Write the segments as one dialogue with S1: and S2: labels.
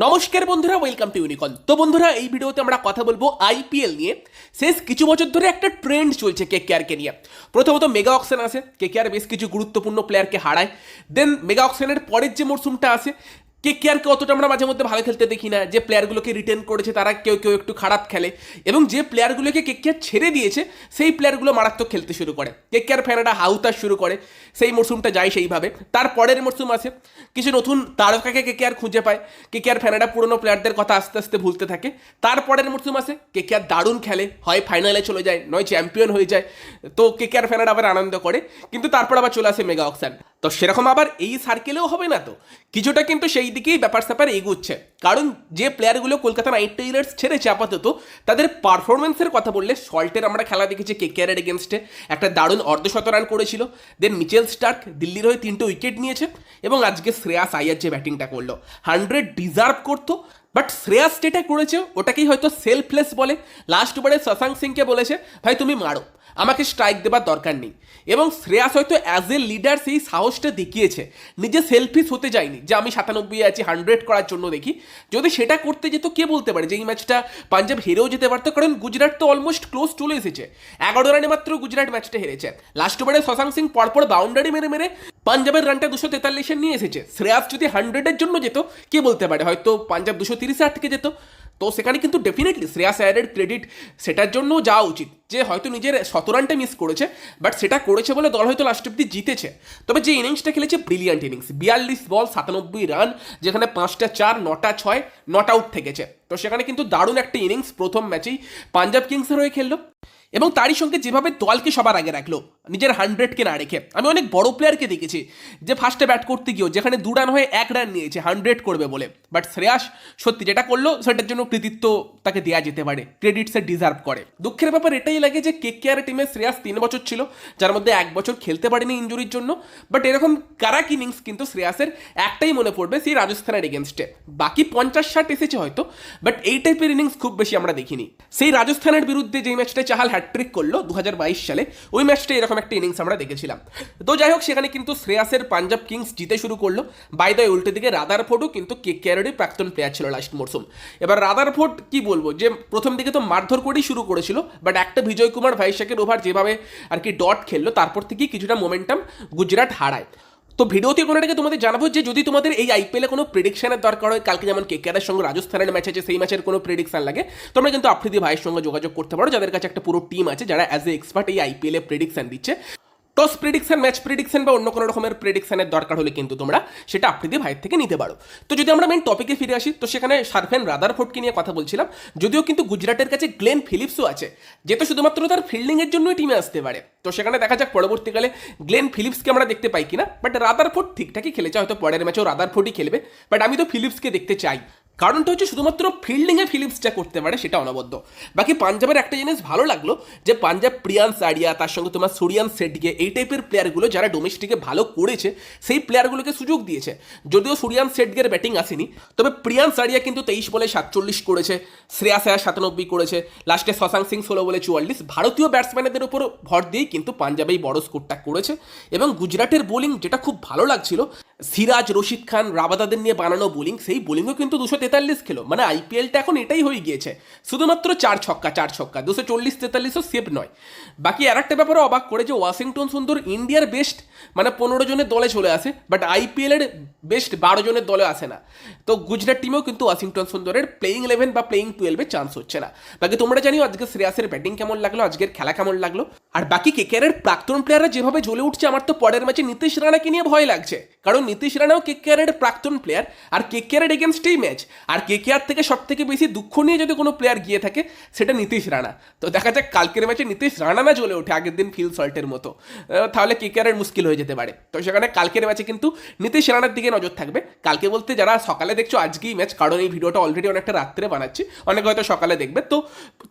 S1: নমস্কার বন্ধুরা welcome to ইউনিকল তো বন্ধুরা, এই ভিডিওতে আমরা কথা বলব আইপিএল নিয়ে। শেষ কিছু বছর ধরে একটা ট্রেন্ড চলছে কে কেয়ারকে নিয়ে। প্রথমত মেগা অকশন আছে কে কেয়ার বেশ কিছু গুরুত্বপূর্ণ প্লেয়ারকে হারায়। দেন মেগা অকশনের পরের যে মরশুমটা আছে কে কেয়ারকে অতটা আমরা মাঝে মধ্যে ভালো খেলতে দেখি না? যে প্লেয়ারগুলোকে রিটেন করেছে তারা কেউ কেউ একটু খারাপ খেলে। এবং যে প্লেয়ারগুলোকে কে কেয়ার ছেড়ে দিয়েছে, সেই প্লেয়ারগুলো মারাত্মক খেলতে শুরু করে। কে কেয়ার ফ্যানেরা হাউতাস শুরু করে। সেই মরশুমটা যায় সেইভাবে। তার পরের মরশুম আছে। কিছু নতুন তারকাকে কে কেয়ার খুঁজে পায়। কে কেয়ার ফ্যানেরা পুরনো প্লেয়ারদের কথা আস্তে আস্তে ভুলতে থাকে। তারপরের মরশুম আছে। কে কেয়ার দারুণ খেলে। হয় ফাইনালে চলে যায়, নয় চ্যাম্পিয়ন হয়ে যায়। তো কে কেয়ার ফ্যানেরা আবার আনন্দ করে। কিন্তু তারপর আবার চলে আসে মেগা অকশান তো সেরকম আবার এই সার্কেলেও হবে না তো? কিছুটা কিন্তু সেই দিকেই ব্যাপার স্যাপার এগুচ্ছে। কারণ যে প্লেয়ারগুলো কলকাতা নাইট রাইডার্স ছেড়েছে আপাতত, তাদের পারফরমেন্সের কথা বললে সল্টের আমরা খেলা দেখেছি কে কেয়ারের এগেনস্টে একটা দারুণ অর্ধশত রান করেছিল। দেন মিচেল স্টার্ক দিল্লির হয়ে তিনটে উইকেট নিয়েছে এবং আজকে শ্রেয়াস আইয়ার যে ব্যাটিংটা করল হান্ড্রেড ডিজার্ভ করতো। বাট শ্রেয়াস যেটা করেছে, ওটাকেই হয়তো সেলফলেস বলে। লাস্ট ওভারে শশাঙ্ক সিংকে বলেছে, ভাই, তুমি মারো। আমাকে স্ট্রাইক দেবার দরকার নেই। এবং শ্রেয়াস হয়তো অ্যাজ এ লিডার সেই সাহসটা দেখিয়েছে। নিজে সেলফিস হতে যায়নি যে আমি সাতানব্বই আছি হান্ড্রেড করার জন্য দেখি। যদি সেটা করতে যেত, কে বলতে পারে যে এই ম্যাচটা পাঞ্জাব হেরেও যেতে পারতো? কারণ গুজরাট তো অলমোস্ট ক্লোজ চলে এসেছে। এগারো রানে মাত্র গুজরাট ম্যাচটা হেরেছে। লাস্ট ওভারে শশাঙ্ক সিং পরপর বাউন্ডারি মেরে মেরে পাঞ্জাবের রানটা দুশো তেতাল্লিশে নিয়ে এসেছে। শ্রেয়াস যদি হান্ড্রেডের জন্য যেত, কে বলতে পারে? হয়তো পাঞ্জাব দুশো তিরিশে আটকে যেত। তো সেখানে কিন্তু ডেফিনেটলি শ্রেয়াস আয়ারের ক্রেডিট সেটার জন্য যাওয়া উচিত। যে হয়তো নিজের শতরানটা মিস করেছে বাট সেটা করেছে বলে দল হয়তো লাস্ট অব্দি জিতেছে। তবে যে ইনিংসটা খেলেছে ব্রিলিয়ান্ট ইনিংস বিয়াল্লিশ বল, সাতানব্বই রান যেখানে পাঁচটা চার, নটা ছয় নট আউট থেকেছে। তো সেখানে কিন্তু দারুণ একটা ইনিংস প্রথম ম্যাচেই পাঞ্জাব কিংসের হয়ে খেললো। এবং তারই সঙ্গে যেভাবে দলকে সবার আগে রাখল নিজের হান্ড্রেডকে না রেখে। আমি অনেক বড় প্লেয়ারকে দেখেছি, যে ফার্স্টে ব্যাট করতে গিয়েও, যেখানে দু রান হয়ে এক রান নিয়েছে হান্ড্রেড করবে বলে। বাট শ্রেয়াস সত্যি যেটা করল, সেটার জন্য কৃতিত্ব তাকে দেওয়া যেতে পারে ক্রেডিট সে ডিজার্ভ করে। দুঃখের ব্যাপার এটাই লাগে যে কে কে আর টিমে শ্রেয়াস তিন বছর ছিল, যার মধ্যে এক বছর খেলতে পারেনি ইঞ্জুরির জন্য। বাট এরকম কারাক ইনিংস কিন্তু শ্রেয়াসের একটাই মনে পড়বে সেই রাজস্থানের এগেনস্টে বাকি পঞ্চাশ ষাট এসেছে হয়তো বাট এই টাইপের ইনিংস খুব বেশি আমরা দেখিনি। সেই রাজস্থানের বিরুদ্ধে যেই ম্যাচটা চাহাল হ্যাট্রিক করল দু হাজার বাইশ সালে, ওই ম্যাচটা এরকম একটা ইনিংস আমরা দেখেছিলাম। তো যাই হোক, সেখানে কিন্তু শ্রেয়াসের পাঞ্জাব কিংস জিতে শুরু করল। বাই দ্য উল্টে দিকে রাদার ফোর্টও কিন্তু কে কেয়ারেরই প্রাক্তন প্লেয়ার ছিল লাস্ট মরসুম। এবার রাদার ফোর্ড কি বলব, যে প্রথম দিকে তো মারধর করেই শুরু করেছিল বাট একটা বিজয় কুমার ভাইশাকের ওভার যেভাবে আর কি ডট খেললো, তারপর থেকেই কিছুটা মোমেন্টাম গুজরাট হারায়। তো ভিডিওতে কোনো আগে তোমাদের জানাব যে যদি তোমাদের এই আইপিএলে কোনো প্রেডিকশনের দরকার হয়, কালকে যেমন কেকেআরের সঙ্গে রাজস্থানের ম্যাচ আছে, সেই ম্যাচের কোনো প্রেডিকশন লাগে, তোমরা কিন্তু আফ্রিদি ভাইয়ের সঙ্গে যোগাযোগ করতে পারো, যাদের কাছে একটা পুরো টিম আছে, যারা অ্যাজ এ এক্সপার্ট এই আইপিএলে প্রেডিকশন দিচ্ছে। টস প্রেডিকশন ম্যাচ প্রেডিকশন বা অন্য কোনো রকমের প্রেডিকশনের দরকার হলে কিন্তু তোমরা সেটা আফ্রিদি ভাইয়ের থেকে নিতে পারো। তো যদি আমরা মেন টপিকে ফিরে আসি, তো সেখানে সারফেন রাদারফোর্ডকে নিয়ে কথা বলছিলাম। যদিও কিন্তু গুজরাটের কাছে গ্লেন ফিলিপসও আছে যেটা শুধুমাত্র তার ফিল্ডিংয়ের জন্যই টিমে আসতে পারে। তো সেখানে দেখা যাক পরবর্তীকালে গ্লেন ফিলিপসকে আমরা দেখতে পাই কিনা। বাট রাদার ফোর্ট ঠিকঠাকই খেলেছে, হয়তো পরের ম্যাচেও রাদার ফোর্টই খেলবে। বাট আমি তো ফিলিপসকে দেখতে চাই। কারণটা হচ্ছে শুধুমাত্র ফিল্ডিংয়ে ফিলিপসটা করতে পারে, সেটা অনবদ্য। বাকি পাঞ্জাবের একটা জিনিস ভালো লাগল, যে পাঞ্জাব প্রিয়ান্স আরিয়া তার সঙ্গে তোমার সুরিয়ান সেটগে এই টাইপের প্লেয়ারগুলো যারা ডোমেস্টিকে ভালো করেছে, সেই প্লেয়ারগুলোকে সুযোগ দিয়েছে। যদিও সুরিয়ান সেটগের ব্যাটিং আসেনি, তবে প্রিয়ান্স আরিয়া কিন্তু তেইশ বলে সাতচল্লিশ করেছে, শ্রেয়া আয়া সাতানব্বই করেছে, লাস্টে শশাঙ্ক সিং ষোলো বলে চুয়াল্লিশ। ভারতীয় ব্যাটসম্যানদের উপর ভর দিয়েই কিন্তু পাঞ্জাবেই বড় স্কোরটা করেছে। এবং গুজরাটের বোলিং যেটা খুব ভালো লাগছিল, সিরাজ, রশিদ খান, রাবাদাদের নিয়ে বানানো বোলিং সেই বোলিংও কিন্তু দুশো তেতাল্লিশ খেলো মানে আইপিএলটা এখন এটাই হয়ে গিয়েছে। শুধুমাত্র চার ছক্কা চার ছক্কা। দুশো চল্লিশ, তেতাল্লিশও সেভ নয়। বাকি আর একটা ব্যাপারে অবাক করে যে ওয়াশিংটন সুন্দর ইন্ডিয়ার বেস্ট মানে পনেরো জনের দলে চলে আসে বাট আইপিএলের বেস্ট বারো জনের দলে আসে না। তো গুজরাট টিমেও কিন্তু ওয়াশিংটন সুন্দরের প্লেইং ইলেভেন বা প্লেইং টুয়েলভে চান্স হচ্ছে না। বাকি তোমরা জানিও আজকে শ্রেয়াসের ব্যাটিং কেমন লাগল, আজকের খেলা কেমন লাগল। আর বাকি কেকেআরের প্রাক্তন প্লেয়াররা যেভাবে জ্বলে উঠছে, আমার তো পরের ম্যাচে নীতিশ রানাকে নিয়ে ভয় লাগছে। কারণ নীতিশ রানাও কেকেআরের প্রাক্তন প্লেয়ার আর কেকেআরের এগেনস্টেই ম্যাচ আর কেকেআর থেকে সব থেকে বেশি দুঃখ নিয়ে যদি কোনো প্লেয়ার গিয়ে থাকে, সেটা নীতিশ রানা তো দেখা যাক, কালকের ম্যাচে নীতিশ রানা না জ্বলে ওঠে, আগের দিন ফিল সল্টের মতো। তাহলে কেকেআরের মুশকিল হয়ে যেতে পারে। তো সেখানে কালকের ম্যাচে কিন্তু নীতিশ রানার দিকে নজর থাকবে। কালকে বলতে যারা সকালে দেখছ আজকেই ম্যাচ কারণ এই ভিডিওটা অলরেডি অনেকটা রাত্রে বানাচ্ছি, অনেকে হয়তো সকালে দেখবে। তো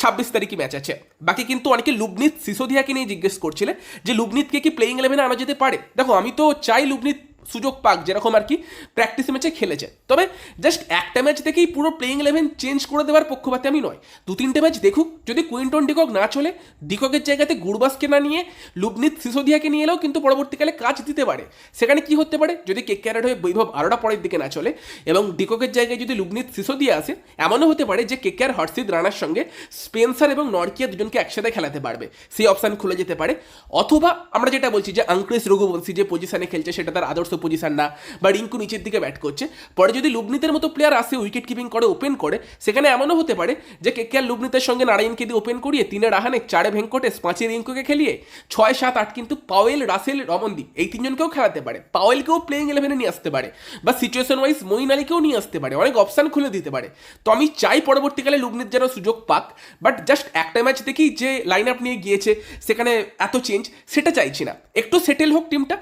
S1: ছাব্বিশ তারিখই ম্যাচ আছে। বাকি কিন্তু অনেকে লুবনিত সিসোদিয়াকে নিয়ে জিজ্ঞেস করছিলে, যে লুবনিতকে কি প্লেইং ইলেভেনে আনা যেতে পারে? দেখো, আমি তো চাই লুবনিত সুযোগ পাক, যেরকম আর কি প্র্যাকটিস ম্যাচে খেলেছে। তবে জাস্ট একটা ম্যাচ দেখেই পুরো প্লেইং ইলেভেন চেঞ্জ করে দেওয়ার পক্ষপাতে আমি নয়। দু তিনটে ম্যাচ দেখুক, যদি কুইন্টন ডিকক না চলে ডিককের জায়গাতে গুরবাসকে না নিয়ে লুবনিত সিসোদিয়াকে নিয়ে এলেও কিন্তু পরবর্তীকালে কাজ দিতে পারে। সেখানে কি হতে পারে? যদি কেক ক্যারেট হয়ে বৈভব আরোটা পরের দিকে না চলে এবং ডিককের জায়গায় যদি লুবনিত সিসোদিয়া আসে, এমনও হতে পারে যে কে আর হর্ষিত রানার সঙ্গে স্পেন্সার এবং নরকিয়া দুজনকে একসাথে খেলাতে পারবে। সেই অপশান খুলে যেতে পারে। অথবা আমরা যেটা বলছি যে আঙ্ক্রেস রঘুবংশী যে পজিশনে খেলছে, সেটা তার আদর্শ পজিশন না, বা রিঙ্কু নিচের দিকে ব্যাট করছে। পরে যদি লুবনিতের মতো প্লেয়ার আসে উইকেট কিপিং করে ওপেন করে, সেখানে এমনও হতে পারে যে কে কে আর লুবনিতের সঙ্গে নারায়ণকে দিয়ে ওপেন করিয়ে তিনে রাহানে চারে ভেঙ্কটেশ, পাঁচে রিঙ্কুকে খেলিয়ে ছয়, সাত, আট কিন্তু পাওয়েল, রাসেল, রমনদীপ এই তিনজনকেও খেলাতে পারে। পাওয়েলকেও প্লেইং ইলেভেনে নিয়ে আসতে পারে, বা সিচুয়েশন ওয়াইজ মইন আলীকেও নিয়ে আসতে পারে, অনেক অপশান খুলে দিতে পারে। তো আমি চাই পরবর্তীকালে লুবনিত যেন সুযোগ পাক বাট জাস্ট একটা ম্যাচ দেখি যে লাইন আপ নিয়ে গিয়েছে, সেখানে এত চেঞ্জ সেটা চাইছি না। একটু সেটেল হোক টিমটা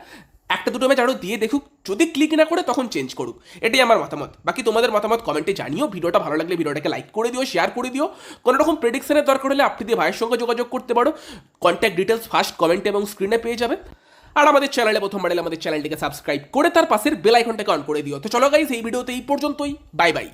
S1: একটা দুটো ম্যাচ আরও দিয়ে দেখুক, যদি ক্লিক না করে তখন চেঞ্জ করুক। এটাই আমার মতামত। বাকি তোমাদের মতামত কমেন্টে জানিও। ভিডিওটা ভালো লাগলে ভিডিওটাকে লাইক করে দিও শেয়ার করে দিও। কোনো রকম প্রেডিকশনের দরকার হলে আপনি দিয়ে ভাইয়ের সঙ্গে যোগাযোগ করতে পারো। কন্ট্যাক্ট ডিটেলস ফার্স্ট কমেন্ট এবং স্ক্রিনে পেয়ে যাবে। আর আমাদের চ্যানেলে প্রথমবার আমাদের চ্যানেলটিকে সাবস্ক্রাইব করে তার পাশের বেল আইকনটাকে অন করে দিও। তো চলো গাইজ এই ভিডিওতে এই পর্যন্তই। Bye bye